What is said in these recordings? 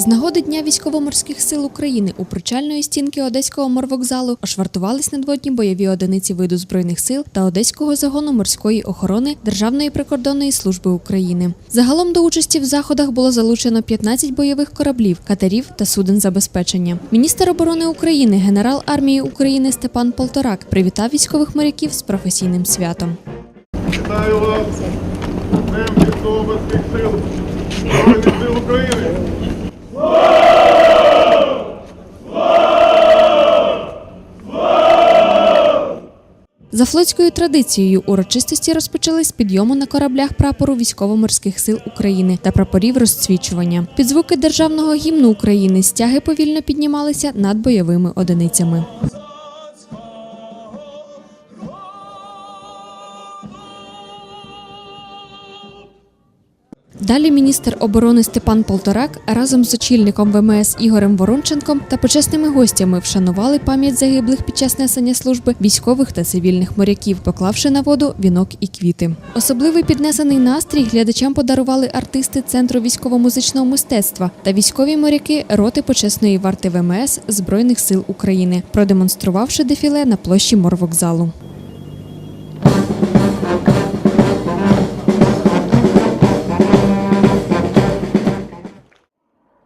З нагоди Дня військово-морських сил України у причальної стінки Одеського морвокзалу ошвартувались надводні бойові одиниці виду збройних сил та Одеського загону морської охорони Державної прикордонної служби України. Загалом до участі в заходах було залучено 15 бойових кораблів, катерів та суден забезпечення. Міністр оборони України, генерал армії України Степан Полторак привітав військових моряків з професійним святом. Вітаю вас Днем військово-морських сил Збройних сил України. За флотською традицією урочистості розпочались підйому на кораблях прапору військово-морських сил України та прапорів розцвічування. Під звуки державного гімну України стяги повільно піднімалися над бойовими одиницями. Далі міністр оборони Степан Полторак разом з очільником ВМС Ігорем Воронченком та почесними гостями вшанували пам'ять загиблих під час несення служби військових та цивільних моряків, поклавши на воду вінок і квіти. Особливий піднесений настрій глядачам подарували артисти Центру військово-музичного мистецтва та військові моряки роти почесної варти ВМС Збройних сил України, продемонструвавши дефіле на площі морвокзалу.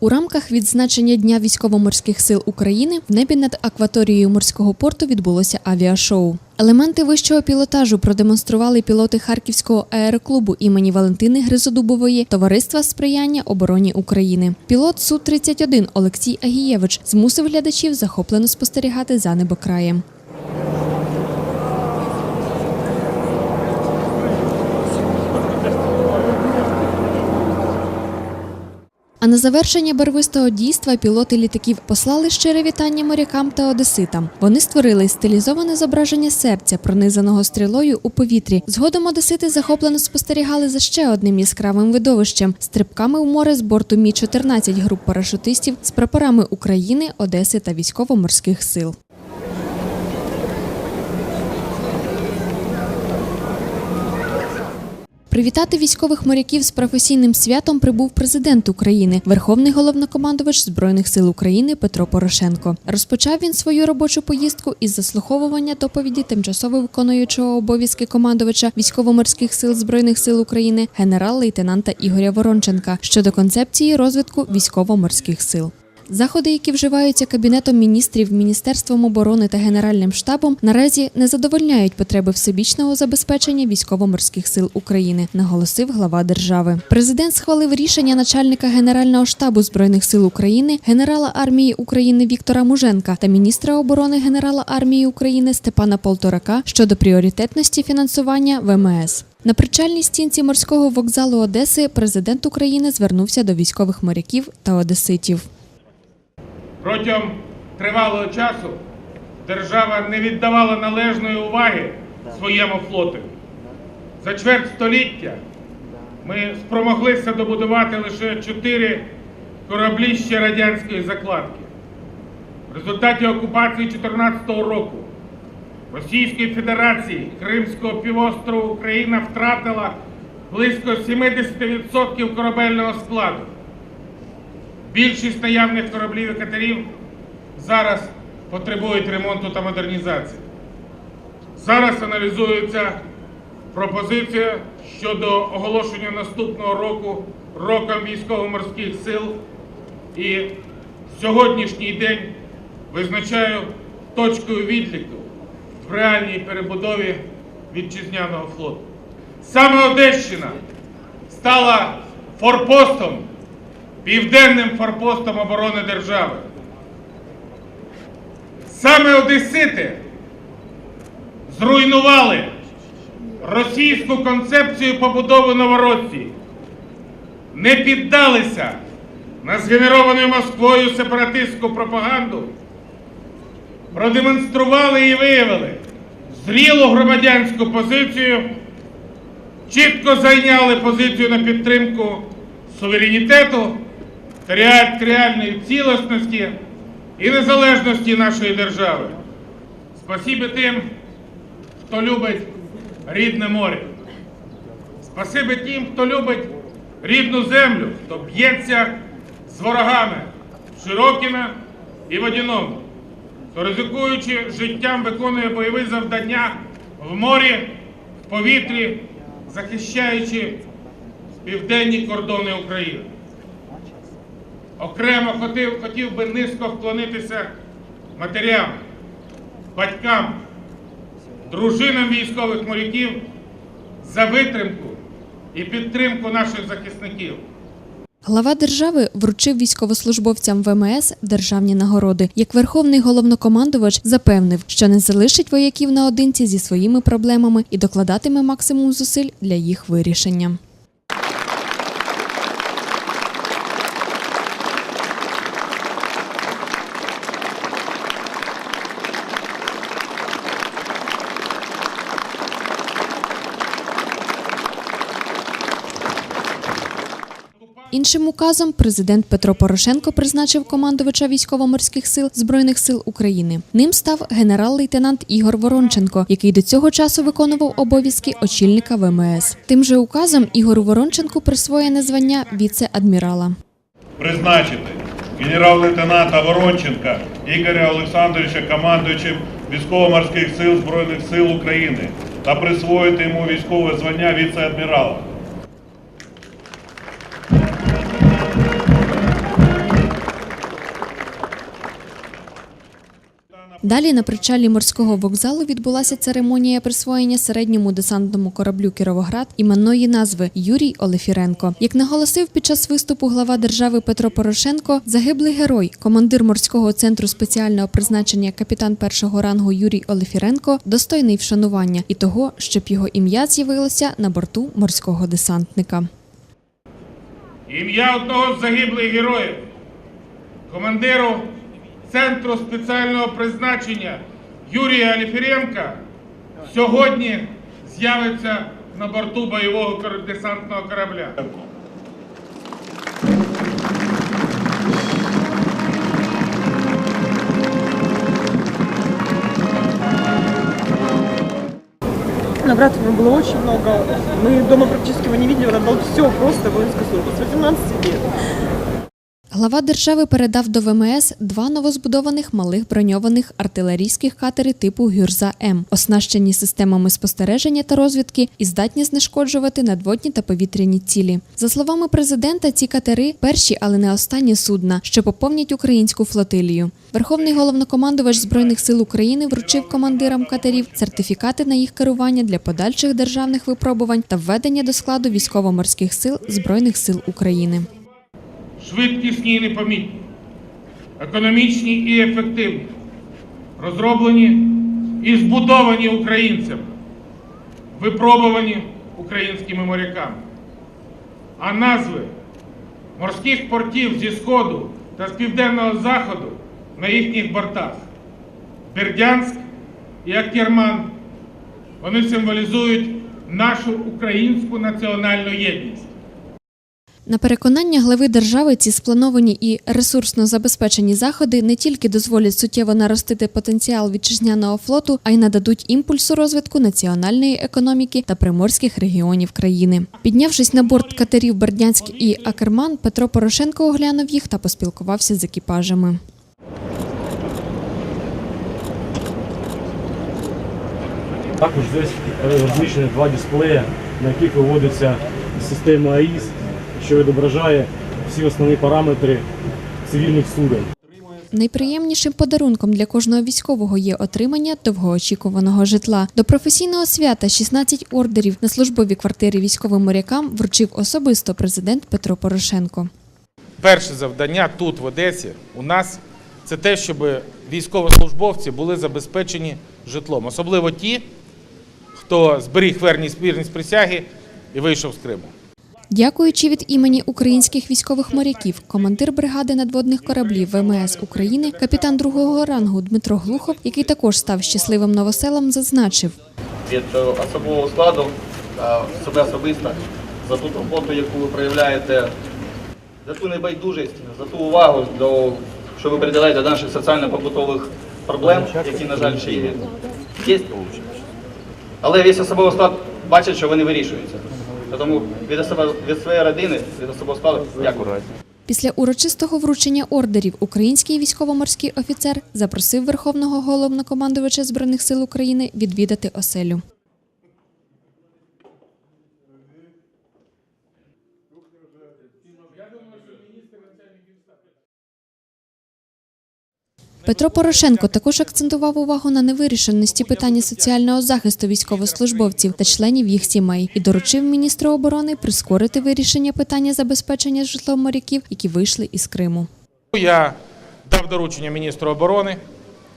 У рамках відзначення Дня військово-морських сил України в небі над акваторією морського порту відбулося авіашоу. Елементи вищого пілотажу продемонстрували пілоти Харківського аероклубу імені Валентини Гризодубової Товариства сприяння обороні України. Пілот Су 31 Олексій Агієвич змусив глядачів захоплено спостерігати за небокраєм. На завершення барвистого дійства пілоти літаків послали щире вітання морякам та одеситам. Вони створили стилізоване зображення серця, пронизаного стрілою у повітрі. Згодом одесити захоплено спостерігали за ще одним яскравим видовищем стрибками в море з борту Мі 14 груп парашутистів з прапорами України, Одеси та військово-морських сил. Привітати військових моряків з професійним святом прибув президент України, верховний головнокомандувач збройних сил України Петро Порошенко. Розпочав він свою робочу поїздку із заслуховування доповіді тимчасово виконуючого обов'язки командувача військово-морських сил збройних сил України генерал-лейтенанта Ігоря Воронченка щодо концепції розвитку військово-морських сил. Заходи, які вживаються Кабінетом міністрів, Міністерством оборони та Генеральним штабом, наразі не задовольняють потреби всебічного забезпечення військово-морських сил України, наголосив глава держави. Президент схвалив рішення начальника Генерального штабу збройних сил України, генерала армії України Віктора Муженка та міністра оборони генерала армії України Степана Полторака щодо пріоритетності фінансування ВМС. На причальній стінці морського вокзалу Одеси президент України звернувся до військових моряків та одеситів. Протягом тривалого часу держава не віддавала належної уваги своєму флоту. За чверть століття ми спромоглися добудувати лише чотири кораблі ще радянської закладки. В результаті окупації 2014 року Російської Федерації Кримського півострову Україна втратила близько 70% корабельного складу. Більшість наявних кораблів і катерів зараз потребують ремонту та модернізації. Зараз аналізується пропозиція щодо оголошення наступного року роком військово-морських сил. І сьогоднішній день визначаю точкою відліку в реальній перебудові вітчизняного флоту. Саме Одещина стала форпостом південним форпостом оборони держави. Саме Одесити зруйнували російську концепцію побудови Новоросії, не піддалися на згенеровану Москвою сепаратистську пропаганду, продемонстрували і виявили зрілу громадянську позицію, чітко зайняли позицію на підтримку суверенітету територіальної цілісності і незалежності нашої держави. Спасибі тим, хто любить рідне море. Спасибі тим, хто любить рідну землю, хто б'ється з ворогами Широкіна і Водяному, хто ризикуючи життям виконує бойові завдання в морі, в повітрі, захищаючи південні кордони України. Окремо хотів, хотів би низько вклонитися матерям, батькам, дружинам військових моряків за витримку і підтримку наших захисників. Глава держави вручив військовослужбовцям ВМС державні нагороди. Як верховний головнокомандувач запевнив, що не залишить вояків наодинці зі своїми проблемами і докладатиме максимум зусиль для їх вирішення. Іншим указом президент Петро Порошенко призначив командувача військово-морських сил Збройних сил України. Ним став генерал-лейтенант Ігор Воронченко, який до цього часу виконував обов'язки очільника ВМС. Тим же указом Ігору Воронченку присвоєне звання віце-адмірала. Призначити генерал-лейтенанта Воронченка Ігоря Олександровича командуючим військово-морських сил Збройних сил України та присвоїти йому військове звання віце-адмірала. Далі на причалі морського вокзалу відбулася церемонія присвоєння середньому десантному кораблю Кіровоград іменної назви Юрій Олефіренко. Як наголосив під час виступу глава держави Петро Порошенко, загиблий герой, командир морського центру спеціального призначення капітан першого рангу Юрій Олефіренко достойний вшанування і того, щоб його ім'я з'явилося на борту морського десантника. Ім'я одного з загиблих героїв, командиру Центру спеціального призначення Юрія Аліфіренка сьогодні з'явиться на борту бойового десантного корабля. Набрать его было очень много. Мы дома практически его не видели, он отдал все просто воинской службе. С 18 лет. Глава держави передав до ВМС два новозбудованих малих броньованих артилерійських катери типу Гюрза М, оснащені системами спостереження та розвідки і здатні знешкоджувати надводні та повітряні цілі. За словами президента, ці катери перші, але не останні судна, що поповнять українську флотилію. Верховний головнокомандувач збройних сил України вручив командирам катерів сертифікати на їх керування для подальших державних випробувань та введення до складу військово-морських сил збройних сил України. Швидкісні і непомітні, економічні і ефективні, розроблені і збудовані українцями, випробувані українськими моряками. А назви морських портів зі Сходу та з південного заходу на їхніх бортах Бердянськ і Акерман. Вони символізують нашу українську національну єдність. На переконання глави держави, ці сплановані і ресурсно забезпечені заходи не тільки дозволять суттєво наростити потенціал вітчизняного флоту, а й нададуть імпульсу розвитку національної економіки та приморських регіонів країни. Піднявшись на борт катерів Бердянськ і Акерман, Петро Порошенко оглянув їх та поспілкувався з екіпажами. Також здесь е, розміщені два дисплеї, на яких виводиться система АІС, що відображає всі основні параметри цивільних суден. Найприємнішим подарунком для кожного військового є отримання довгоочікуваного житла. До професійного свята 16 ордерів на службові квартири військовим морякам вручив особисто президент Петро Порошенко. перше завдання тут, в Одесі, у нас це те, щоб військовослужбовці були забезпечені житлом, особливо ті, хто зберіг верність вірність присяги і вийшов з Криму. Дякуючи від імені українських військових моряків, командир бригади надводних кораблів ВМС України, капітан другого рангу Дмитро Глухов, який також став щасливим новоселом, зазначив. від е, особового складу себе особисто за ту роботу, яку ви проявляєте, за ту небайдужість, за ту увагу, до, що ви приділяєте до наших соціально-побутових проблем, які, на жаль, ще є. є. Але весь особовий склад бачить, що вони вирішуються. Тому від, особи, від своєї родини, від особового складу, дякую. Після урочистого вручення ордерів український військово-морський офіцер запросив Верховного головнокомандувача Збройних сил України відвідати оселю. Петро Порошенко також акцентував увагу на невирішеності питання соціального захисту військовослужбовців та членів їх сімей і доручив міністру оборони прискорити вирішення питання забезпечення житлом моряків, які вийшли із Криму. Я дав доручення міністру оборони.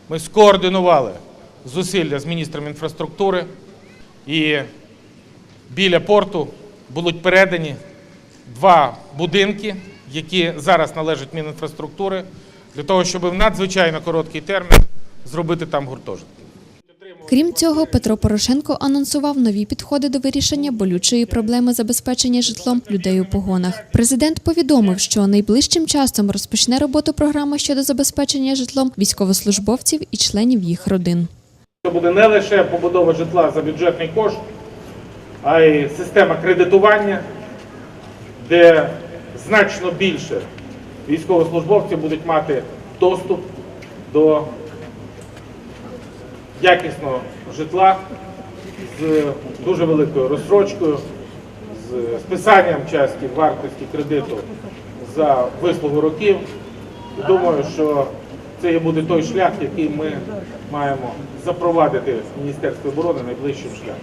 Ми скоординували зусилля з міністром інфраструктури і біля порту будуть передані два будинки, які зараз належать Мінінфраструктури, для того, щоб в надзвичайно короткий термін зробити там гуртожиток. Крім цього, Петро Порошенко анонсував нові підходи до вирішення болючої проблеми забезпечення житлом людей у погонах. Президент повідомив, що найближчим часом розпочне роботу програма щодо забезпечення житлом військовослужбовців і членів їх родин. Це буде не лише побудова житла за бюджетний кошт, а й система кредитування, де значно більше військовослужбовців будуть мати доступ до якісного житла з дуже великою розсрочкою, з списанням частки вартості кредиту за вислугу років. Думаю, що це і буде той шлях, який ми маємо запровадити в Міністерстві оборони найближчим шляхом.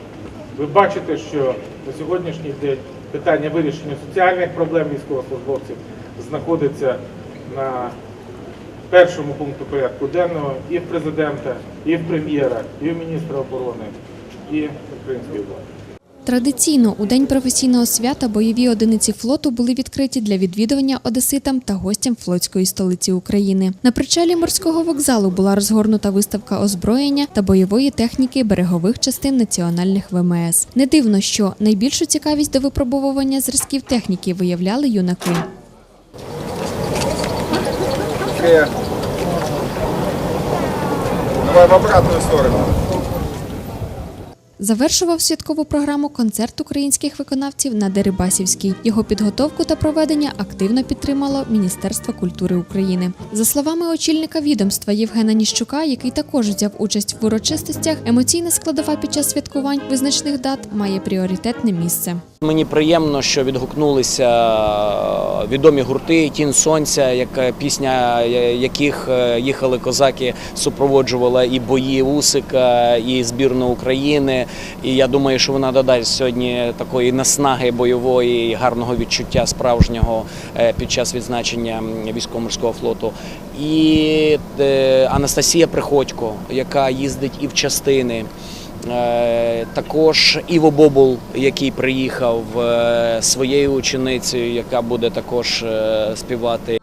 Ви бачите, що на сьогоднішній день питання вирішення соціальних проблем військовослужбовців знаходиться на першому пункту порядку денного і в президента, і в прем'єра, і в міністра оборони, і української влади. Традиційно у день професійного свята бойові одиниці флоту були відкриті для відвідування одеситам та гостям флотської столиці України. На причалі морського вокзалу була розгорнута виставка озброєння та бойової техніки берегових частин національних ВМС. Не дивно, що найбільшу цікавість до випробовування зразків техніки виявляли юнаки. Давай в обратную сторону. Завершував святкову програму концерт українських виконавців на Дерибасівській. Його підготовку та проведення активно підтримало Міністерство культури України. За словами очільника відомства Євгена Ніщука, який також взяв участь в урочистостях, емоційна складова під час святкувань визначних дат має пріоритетне місце. Мені приємно, що відгукнулися відомі гурти Тін Сонця, як пісня яких е, їхали козаки, супроводжувала і бої Усика, і збірну України. І я думаю, що вона додасть сьогодні такої наснаги бойової, і гарного відчуття справжнього е, під час відзначення військово-морського флоту. І е, Анастасія Приходько, яка їздить і в частини. Е, Також Іво Бобул, який приїхав своєю ученицею, яка буде також співати.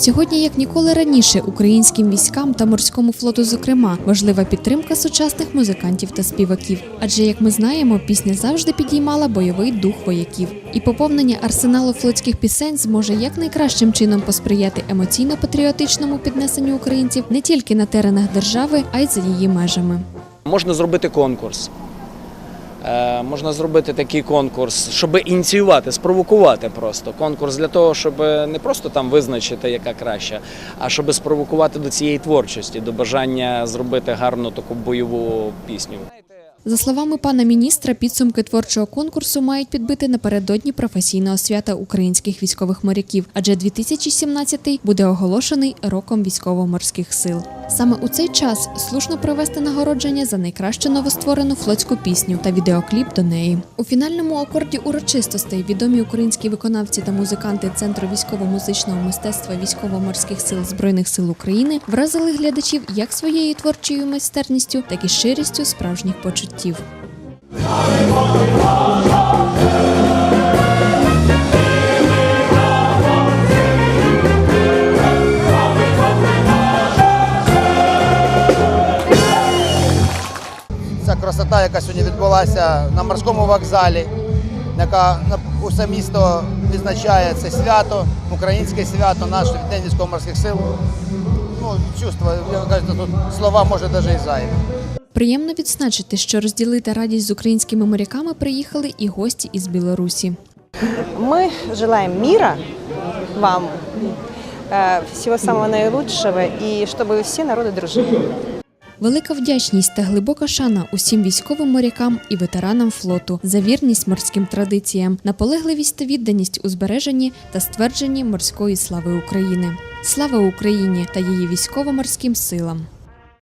Сьогодні, як ніколи раніше, українським військам та морському флоту, зокрема, важлива підтримка сучасних музикантів та співаків. Адже, як ми знаємо, пісня завжди підіймала бойовий дух вояків. І поповнення арсеналу флотських пісень зможе якнайкращим чином посприяти емоційно-патріотичному піднесенню українців не тільки на теренах держави, а й за її межами. Можна зробити конкурс. Е, Можна зробити такий конкурс, щоб ініціювати, спровокувати просто конкурс для того, щоб не просто там визначити, яка краща, а щоб спровокувати до цієї творчості, до бажання зробити гарну таку бойову пісню. За словами пана міністра, підсумки творчого конкурсу мають підбити напередодні професійного свята українських військових моряків, адже 2017 буде оголошений роком військово-морських сил. Саме у цей час слушно провести нагородження за найкращу новостворену флотську пісню та відеокліп до неї. У фінальному акорді урочистостей відомі українські виконавці та музиканти Центру військово-музичного мистецтва військово-морських сил збройних сил України вразили глядачів як своєю творчою майстерністю, так і щирістю справжніх почуттів. Ця красота, яка сьогодні відбулася на морському вокзалі, яка усе місто відзначає це свято, українське свято, наше День військово-морських сил. Ну, чувство, я кажу, тут слова може навіть і зайві. Приємно відзначити, що розділити радість з українськими моряками приїхали і гості із Білорусі. Мы желаем мира вам, э, всего самого наилучшего и чтобы все народы дружили. Велика вдячність та глибока шана усім військовим морякам і ветеранам флоту за вірність морським традиціям, наполегливість та відданість у збереженні та ствердженні морської слави України. Слава Україні та її військово-морським силам!